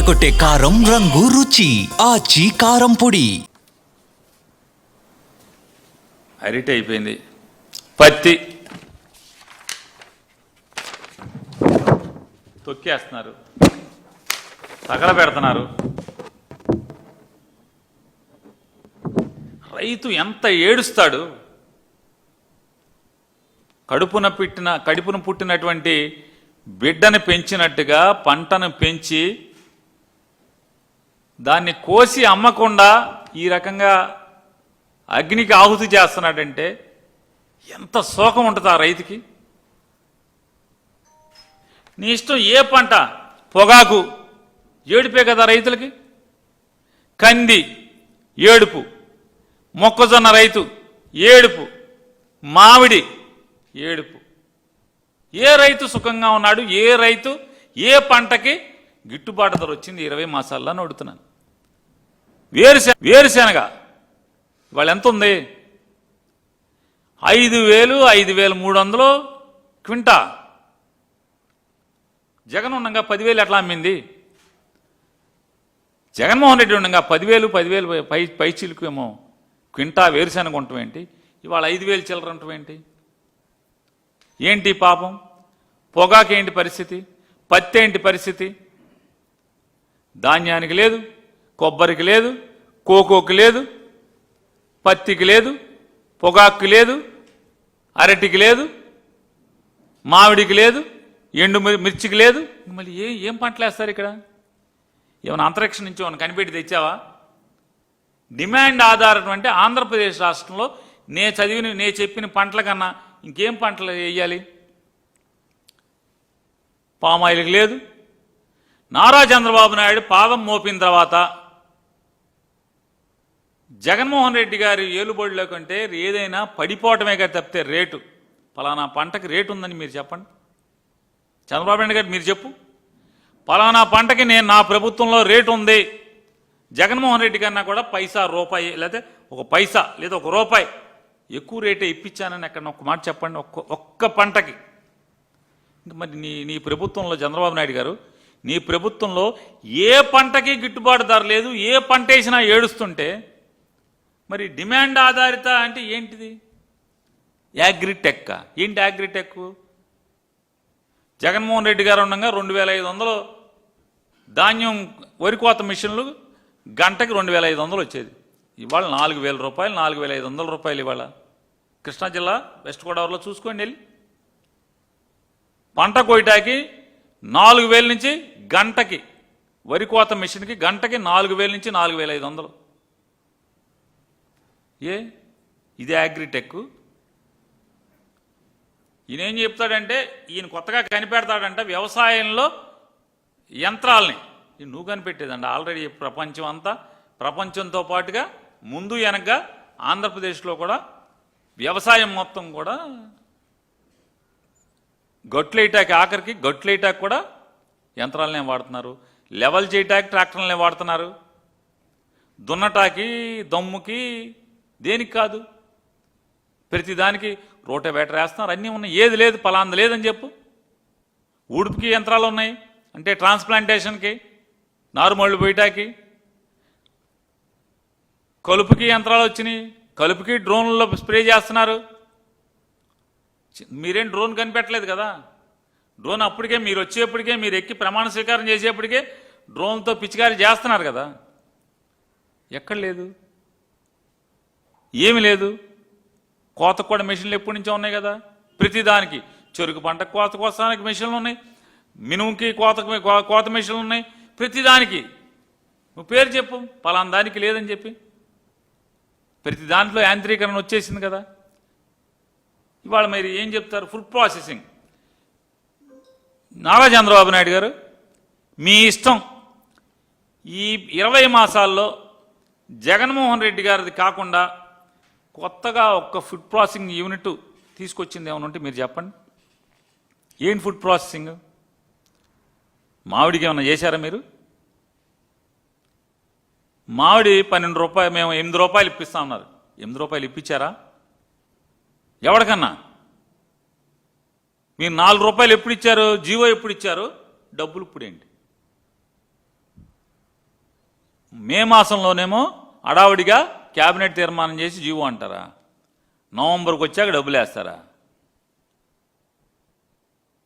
అదరగొట్టే కారం రంగు రుచి. ఆచి కారం పొడి. అరిటి అయిపోయింది. పత్తి. తొక్కేస్తున్నారు. తగల పెడుతున్నారు రైతు ఎంత ఏడుస్తాడు. కడుపున పెట్టిన కడుపున పుట్టినటువంటి బిడ్డను పెంచినట్టుగా పంటను పెంచి దాన్ని కోసి అమ్మకుండా ఈ రకంగా అగ్నికి ఆహుతి చేస్తున్నాడంటే ఎంత శోకం ఉంటుంది ఆ రైతుకి? నీ ఇష్టం ఏ పంట పొగాకు ఏడుపే కదా రైతులకి? కంది ఏడుపు మొక్కజొన్న రైతు ఏడుపు మామిడి ఏడుపు. ఏ రైతు సుఖంగా ఉన్నాడు ఏ రైతు ఏ పంటకి గిట్టుబాటు ధర వచ్చింది? ఇరవై మాసాల్లో అని అడుగుతున్నాను వేరుశె వేరుశెనగ. ఇవాళ ఎంత ఉంది? ఐదు వేలు ఐదు వేలు మూడు వందలు క్వింటా. జగన్ ఉండగా పదివేలు ఎట్లా అమ్మింది? జగన్మోహన్ రెడ్డి ఉండగా పదివేలు పదివేలు పై పై చిలుకు ఏమో క్వింటా వేరుశెనగ ఉండటం ఏంటి? ఇవాళ ఐదు వేలు చిల్లర ఉండటం ఏంటి? ఏంటి పాపం? పొగాకు ఏంటి పరిస్థితి? పత్తి ఏంటి పరిస్థితి? ధాన్యానికి లేదు. కొబ్బరికి లేదు కోకోకి లేదు పత్తికి లేదు పొగాకు లేదు అరటికి లేదు మామిడికి లేదు ఎండు మిర్చికి లేదు. మళ్ళీ ఏ ఏం పంటలు వేస్తారు ఇక్కడ? ఏమైనా అంతరిక్షం నుంచి ఏమైనా కనిపెట్టి తెచ్చావా? డిమాండ్ ఆధారం అంటే ఆంధ్రప్రదేశ్ రాష్ట్రంలో నే చదివిన నే చెప్పిన పంటల కన్నా ఇంకేం పంటలు వేయాలి? పామాయిల్కి లేదు. నారా చంద్రబాబు నాయుడు పాదం మోపిన తర్వాత జగన్మోహన్ రెడ్డి గారి ఏలుబడిలో కంటే ఏదైనా పడిపోవటమే కదా తప్పితే రేటు. పలానా పంటకి రేటు ఉందని మీరు చెప్పండి. చంద్రబాబు నాయుడు గారు మీరు చెప్పు. పలానా పంటకి నేను నా ప్రభుత్వంలో రేటు ఉంది. జగన్మోహన్ రెడ్డి కన్నా కూడా పైసా రూపాయి లేకపోతే ఒక పైసా లేదా ఒక రూపాయి ఎక్కువ రేటే ఇప్పించానని ఎక్కడ ఒక్క మాట చెప్పండి. ఒక్క ఒక్క పంటకి. మరి నీ నీ ప్రభుత్వంలో చంద్రబాబు నాయుడు గారు నీ ప్రభుత్వంలో ఏ పంటకి గిట్టుబాటు ధర లేదు ఏ పంట వేసినా ఏడుస్తుంటే మరి డిమాండ్ ఆధారిత అంటే ఏంటిది? యాగ్రిటెక్ ఏంటి యాగ్రిటెక్ జగన్మోహన్ రెడ్డి గారు ఉండగా రెండు వేల ఐదు వందలు ధాన్యం వరి కోత మిషన్లు గంటకి రెండు వేల ఐదు వందలు వచ్చేది. ఇవాళ నాలుగు వేల రూపాయలు నాలుగు వేల ఐదు వందల రూపాయలు ఇవాళ. కృష్ణా జిల్లా వెస్ట్ గోదావరిలో చూసుకోండి వెళ్ళి. పంట కోయటాకి నాలుగు వేల నుంచి గంటకి వరి కోత మిషన్కి గంటకి నాలుగు వేల నుంచి నాలుగు వేల ఐదు వందలు. ఏ? ఇది అగ్రిటెక్. ఈయన ఏం చెప్తాడంటే ఈయన కొత్తగా కనిపెడతాడంట వ్యవసాయంలో యంత్రాలని. నువ్వు కనిపెట్టేదండి ఆల్రెడీ ప్రపంచం అంతా ప్రపంచంతో పాటుగా ముందు వెనక ఆంధ్రప్రదేశ్లో కూడా వ్యవసాయం మొత్తం కూడా గట్లైటాక్ ఆఖరికి గట్లైటాక్ కూడా యంత్రాలనే వాడుతున్నారు. లెవెల్ చేయటాక్ ట్రాక్టర్లనే వాడుతున్నారు. దున్నటాకి దమ్ముకి దేనికి కాదు? ప్రతిదానికి రోటోవేటర్ వేస్తున్నారు. అన్నీ ఉన్నాయి. ఏది లేదు పలాంది లేదని చెప్పు. ఊడుపుకి యంత్రాలు ఉన్నాయి. అంటే ట్రాన్స్ప్లాంటేషన్కి నారుమళ్ళు పోయటాకి కలుపుకి యంత్రాలు వచ్చినాయి. కలుపుకి డ్రోన్లలో స్ప్రే చేస్తున్నారు. మీరేం డ్రోన్ కనిపెట్టలేదు కదా? డ్రోన్ అప్పటికే మీరు వచ్చేప్పటికే మీరు ఎక్కి ప్రమాణ స్వీకారం చేసేప్పటికే డ్రోన్తో పిచికారి చేస్తున్నారు కదా? ఎక్కడ లేదు. ఏమి లేదు. కోత కూడా మెషిన్లు ఎప్పటి నుంచో ఉన్నాయి కదా. ప్రతిదానికి చెరుకు పంట కోత కోసానికి మెషిన్లు ఉన్నాయి. మినుముకి కోత కోత మెషిన్లు ఉన్నాయి. ప్రతిదానికి నువ్వు పేరు చెప్పు. పలానా దానికి లేదని చెప్పి. ప్రతి దాంట్లో యాంత్రీకరణ వచ్చేసింది కదా. ఇవాళ మీరు ఏం చెప్తారు? Food processing. నారా చంద్రబాబు నాయుడు గారు మీ ఇష్టం. ఈ ఇరవై మాసాల్లో జగన్మోహన్ రెడ్డి గారిది కాకుండా కొత్తగా ఒక ఫుడ్ ప్రాసెసింగ్ యూనిట్ తీసుకొచ్చింది ఏమైనా ఉంటే మీరు చెప్పండి. ఏం ఫుడ్ ప్రాసెసింగ్? మామిడికి ఏమైనా చేశారా మీరు? మామిడి పన్నెండు రూపాయలు మేము ఎనిమిది రూపాయలు ఇప్పిస్తా ఉన్నారు. ఎనిమిది రూపాయలు ఇప్పించారా? ఎవరికన్నా? మీరు నాలుగు రూపాయలు ఎప్పుడు ఇచ్చారు? జీవో ఎప్పుడు ఇచ్చారు? డబ్బులు ఇప్పుడేంటి మే మాసంలోనేమో అడావుడిగా క్యాబినెట్ తీర్మానం చేసి జీవో అంటారా? నవంబర్కి వచ్చాక డబ్బులు వేస్తారా